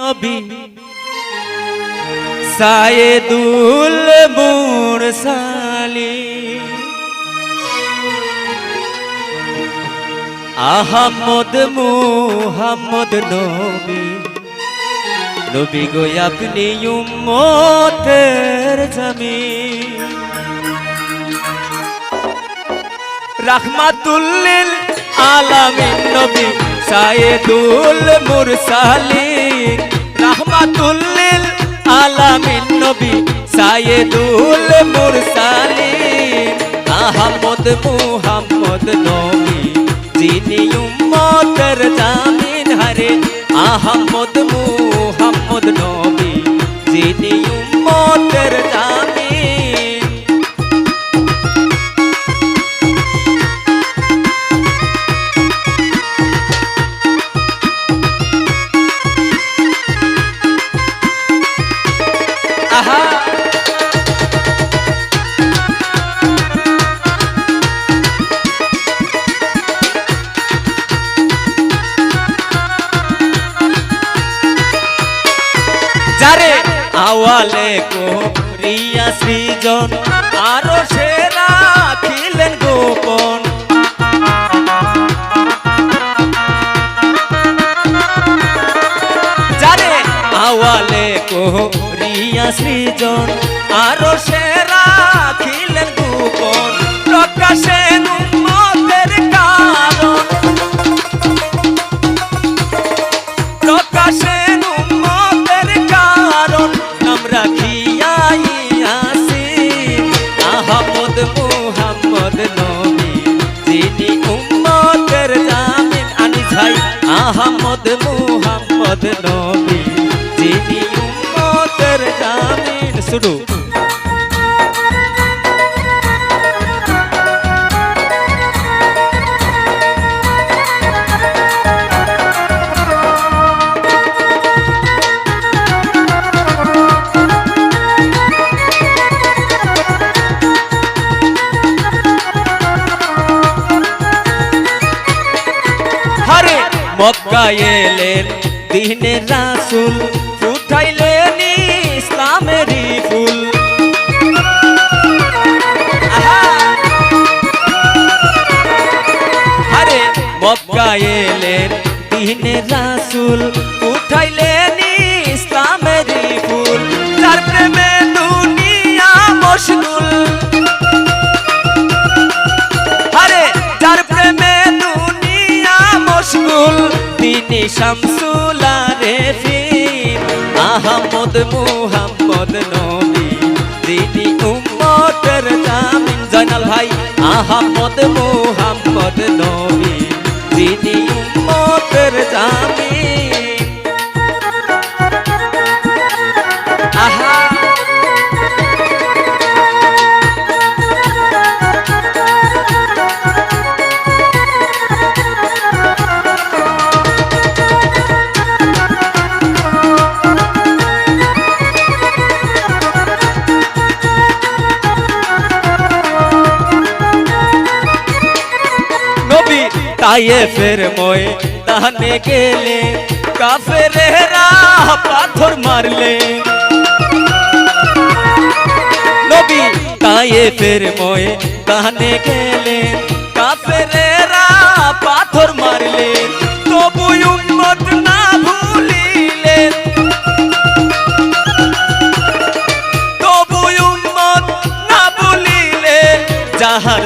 নবী। সায়েদুল মুরসালি। আহমদ মুহাম্মদ নবী। নবী গো, আপনি উম্মতের জামিন রাহমাতুল্লিল আলামিন নবী, সাইয়েদুল মুরসালিন রাহমাতুল্লিল আলামিন নবী সাইয়েদুল মুরসালিন আহমদ মুহাম্মদ নবী যিনি উম্মতের জামিন হারে আহমদ মুহাম্মদ আওয়ালে কো রিয়া সৃজন, আরও সেরা খিলেন গোপন। যারে আওয়ালে কো রিয়া সৃজন, আরও সেরা খিলেন গোপন। প্রকাশে আহমদ মুহাম্মদ নবী যিনি উম্মতের জামিন শুরু মক্কায় দিনের দিনে রাসুল উঠাইলেন ইসলামেরই ফুল। মক্কায় এলেন দিনে রাসুল উঠাইলেন শামসুলা রেফিন আহমদ মুহাম্মদ নবী তিনি উম্মতের জামিন। জয়নাল ভাই, আহমদ মুহাম্মদ নবী তিনি উম্মতের জামিন। তাইয়ে ফের ময়ে তাহনে গেলে। কাফেরেরা পাথর মারলে। নবী তাইয়ে ফের ময়ে তাহনে গেলে। কাফেরেরা পাথর মারলে। তবু উম্মত না ভুলিলেন তবু উম্মত না বলিলে যাহার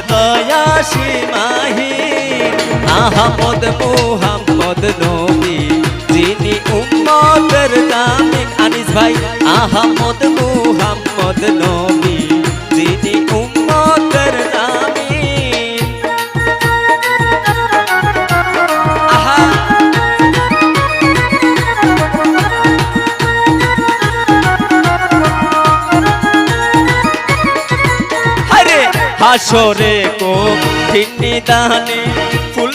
মুহাম্মদ নবী, যিনি উম্মতের জামিন আনিস ভাই, আহমদ মুহাম্মদ নবী, যিনি উম্মতের হাসরে কো দানে ফুলসি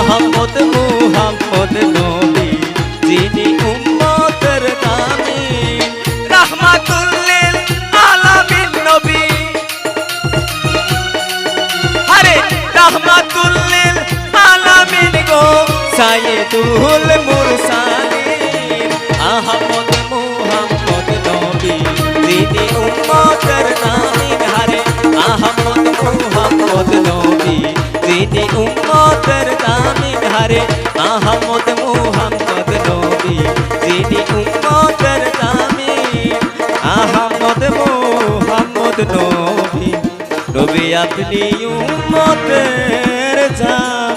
আহমদ মুহাম্মদ নবী, যিনি উম্মতের দামিন রাহমাতুল্লিল আলামিন নবী। আরে, রহমাতুল্লিল আলামিন গো সাইয়্যিদুল মুরসালিন। আহমদ মুহাম্মদ নবী, যিনি উম্মতের নামিন নবী নবী আপনি উম্মতের জান